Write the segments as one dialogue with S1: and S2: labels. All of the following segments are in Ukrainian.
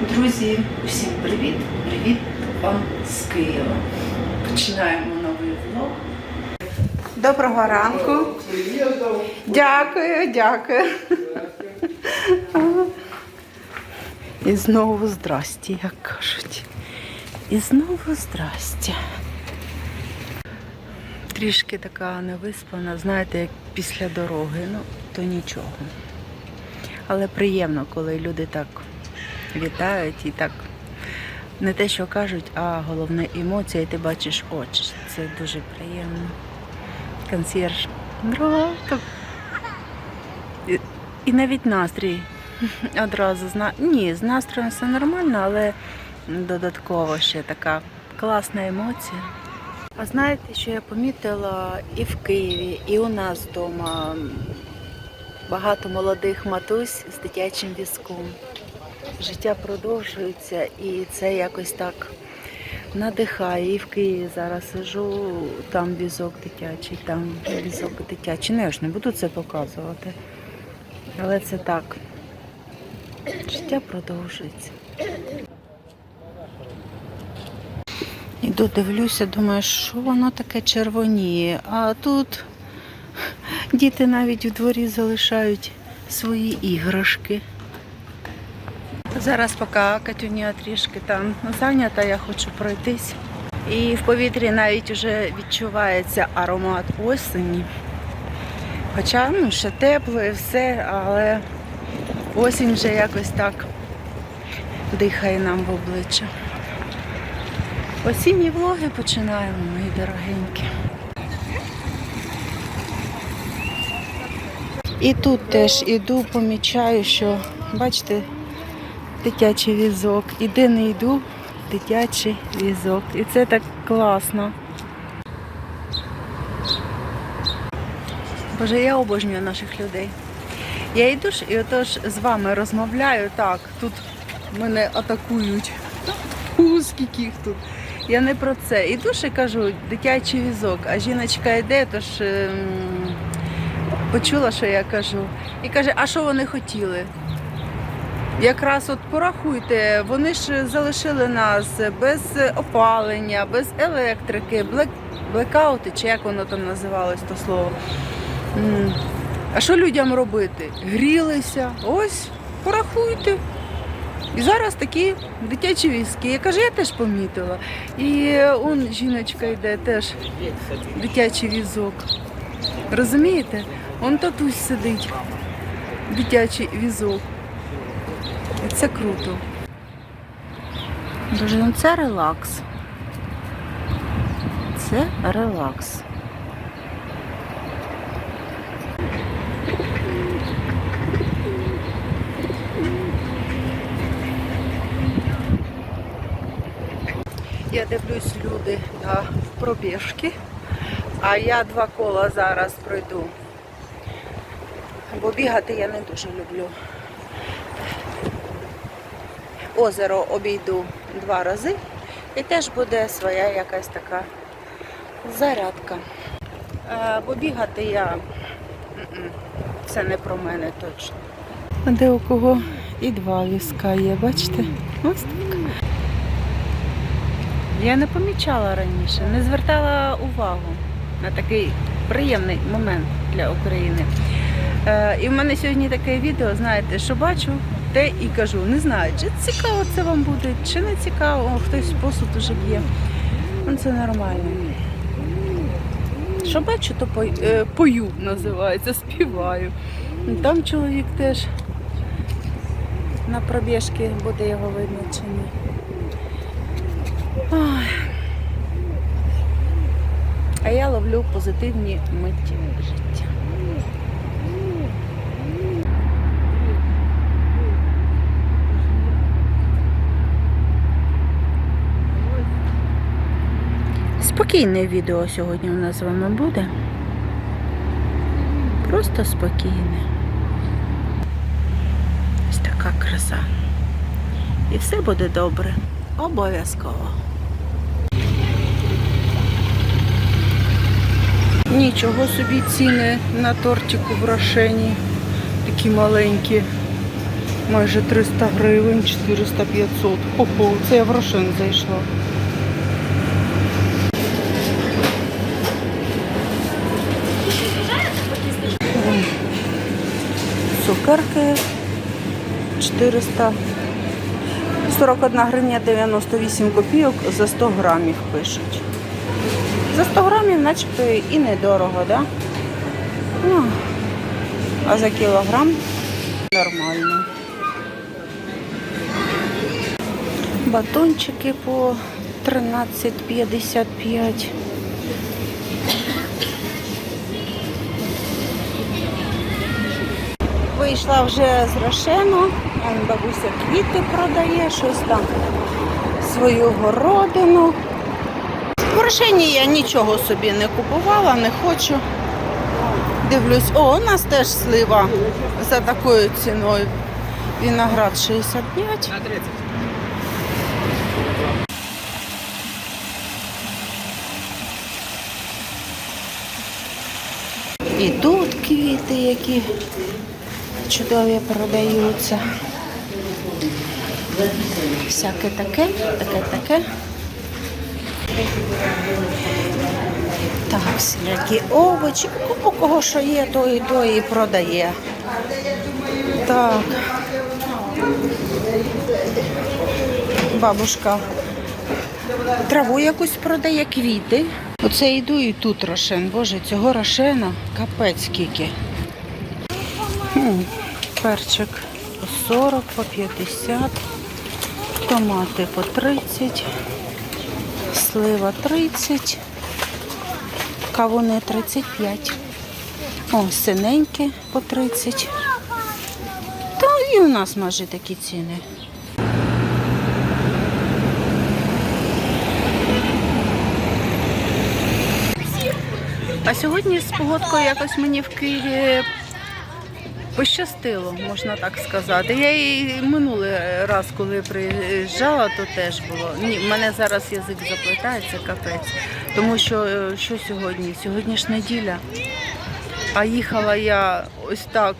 S1: Друзі, усім привіт! Привіт вам з Києва. Починаємо новий влог. Доброго ранку. Дякую, дякую. І знову здрасті, як кажуть. І знову здрасті. Трішки така невиспана, знаєте, як після дороги, ну то нічого. Але приємно, коли люди так вітають і так не те, що кажуть, а головне емоція, і ти бачиш очі. Це дуже приємно. Консьєрж. І, і навіть настрій одразу зна. Ні, з настроєм все нормально, але додатково ще така класна емоція. А знаєте, що я помітила і в Києві, і у нас вдома багато молодих матусь з дитячим візком. Життя продовжується і це якось так надихає. І в Києві зараз сижу, там візок дитячий, там візок дитячий. Ну, я ж не буду це показувати. Але це так. Життя продовжується. Іду, дивлюся, думаю, що воно таке червоніє. А тут діти навіть у дворі залишають свої іграшки. Зараз поки Катюня трішки там зайнята, я хочу пройтись. І в повітрі навіть вже відчувається аромат осені. Хоча ну, ще тепло і все, але осінь вже якось так дихає нам в обличчя. Осінні влоги починаємо, мої дорогенькі. І тут теж іду, помічаю, що, бачите, дитячий візок. І де не йду, дитячий візок. І це так класно. Боже, я обожнюю наших людей. Я йду ж і отож з вами розмовляю так. Тут мене атакують. Фу, скільки їх тут. Я не про це. Іду ж і кажу, дитячий візок, а жіночка йде, тож ем, почула, що я кажу. І каже, а що вони хотіли? Якраз от порахуйте, вони ж залишили нас без опалення, без електрики, блекаути, чи як воно там називалось то слово. А що людям робити? Грілися. Ось, порахуйте. І зараз такі дитячі візки. Я кажу, я теж помітила. І он жіночка йде теж дитячий візок. Розумієте? Он татусь сидить, дитячий візок. Це круто. Дуже ну це релакс. Це релакс. Я дивлюсь, люди на пробіжки, а я два кола зараз пройду. Бо бігати я не дуже люблю. Озеро обійду два рази і теж буде своя якась така зарядка. Е, Бо бігати я це не про мене точно. А де у кого і два візка є, бачите? Ось так. Я не помічала раніше, не звертала увагу на такий приємний момент для України. Е, і в мене сьогодні таке відео, знаєте, що бачу, те і кажу. Не знаю, чи цікаво це вам буде, чи не цікаво, хтось посуд уже б'є. Ну, це нормально. Що бачу, то пою, е, називається, співаю. Там чоловік теж на пробіжки буде його видно чи ні. Ой. А я ловлю позитивні миті життя. Спокійне відео сьогодні у нас з вами буде. Просто спокійне. Ось така краса. І все буде добре. Обов'язково. Нічого собі ціни на тортику в Рошені. Такі маленькі. Майже 300 гривень, 400-500. Ого, це я в Рошен зайшла. Цукерки 400. 41 гривня 98 копійок за 100 грамів пишуть. За 100 грамів начебто і недорого, да? Ну, а за кілограм нормально. Батончики по 13,55. Вийшла вже з Рошену, бабуся квіти продає, щось там свою городину. В Рошені я нічого собі не купувала, не хочу. Дивлюсь, о, у нас теж слива за такою ціною. Виноград 65.
S2: На 30.
S1: І тут квіти, які чудові продаються. Всяке таке, таке, таке. Так, всілякі овочі. У кого що є, то і то і продає. Так. Бабушка траву якусь продає, квіти. Оце йду і тут рошен. Боже, цього рошена капець скільки. Перчик по 40, по 50, томати по 30, слива 30, кавуни 35. О, синенькі по 30. Та і у нас майже такі ціни. А сьогодні з погодкою якось мені в Києві пощастило, можна так сказати. Я і минулий раз, коли приїжджала, то теж було. Ні, в мене зараз язик заплетається, капець. Тому що е, що сьогодні? Сьогодні ж неділя. А їхала я ось так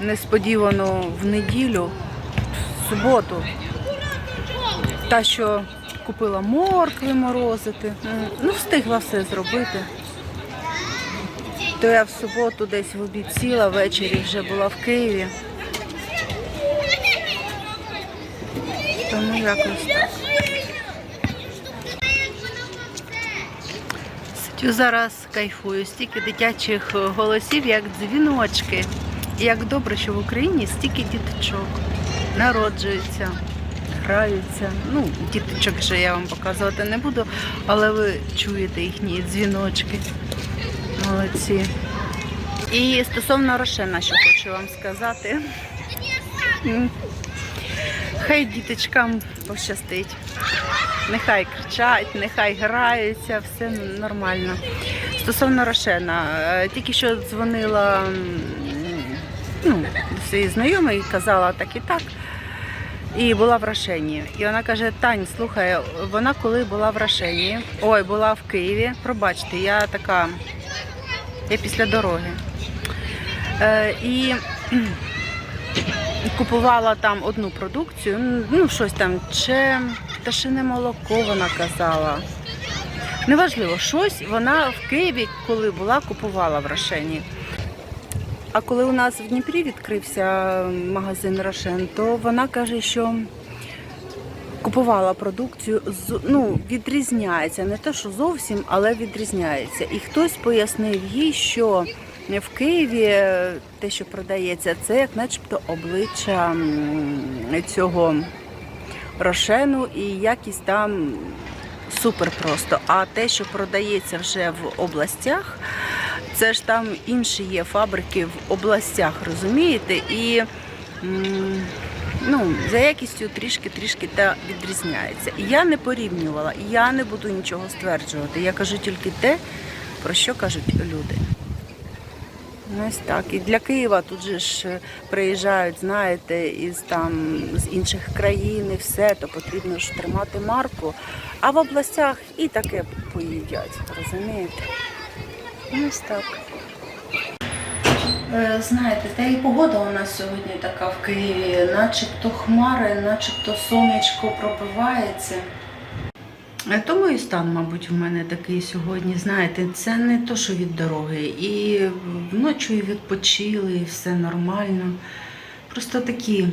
S1: несподівано в неділю, в суботу. Та, що купила моркви морозити. Ну, встигла все зробити. То я в суботу десь в обід сіла, ввечері вже була в Києві. Тому якось так. Сидю зараз кайфую, стільки дитячих голосів, як дзвіночки. Як добре, що в Україні стільки діточок народжуються, граються. Ну, діточок вже я вам показувати не буду, але ви чуєте їхні дзвіночки. Молодці. І стосовно Рошена, що хочу вам сказати. Хай діточкам пощастить. Нехай кричать, нехай граються, все нормально. Стосовно Рошена, е, тільки що дзвонила ну, свій знайомий, казала так і так. І була в Рошені. І вона каже: Тань, слухай, вона коли була в Рошені, ой, була в Києві, пробачте, я така, я після дороги. Е, і купувала там одну продукцію, ну щось там, чи пташине молоко вона казала. Неважливо, щось вона в Києві, коли була, купувала в Рошені. А коли у нас в Дніпрі відкрився магазин Рошен, то вона каже, що купувала продукцію, ну, відрізняється. Не те, що зовсім, але відрізняється. І хтось пояснив їй, що в Києві те, що продається, це як начебто обличчя цього рошену і якість там супер просто. А те, що продається вже в областях, це ж там інші є фабрики в областях, розумієте? І ну, за якістю трішки-трішки та відрізняється. І я не порівнювала, і я не буду нічого стверджувати. Я кажу тільки те, про що кажуть люди. Ось так. І для Києва тут же ж е, приїжджають, знаєте, із там з інших країн і все, то потрібно ж тримати марку. А в областях і таке поїдять, розумієте? Ось так. Е, Знаєте, та і погода у нас сьогодні така в Києві, начебто хмари, начебто сонечко пробивається. Е, Тому і стан, мабуть, в мене такий сьогодні. Знаєте, це не то, що від дороги. І вночі відпочили, і все нормально. Просто такі,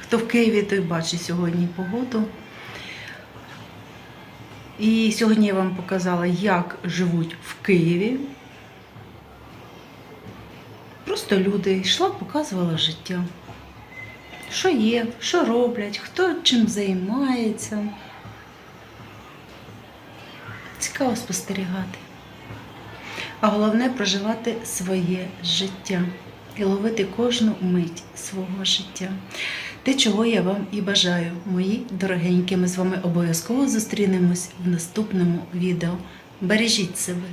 S1: хто в Києві, той бачить сьогодні погоду. І сьогодні я вам показала, як живуть в Києві. Просто люди йшла, показувала життя. Що є, що роблять, хто чим займається. Цікаво спостерігати. А головне проживати своє життя і ловити кожну мить свого життя. Те, чого я вам і бажаю, мої дорогенькі. Ми з вами обов'язково зустрінемось в наступному відео. Бережіть себе.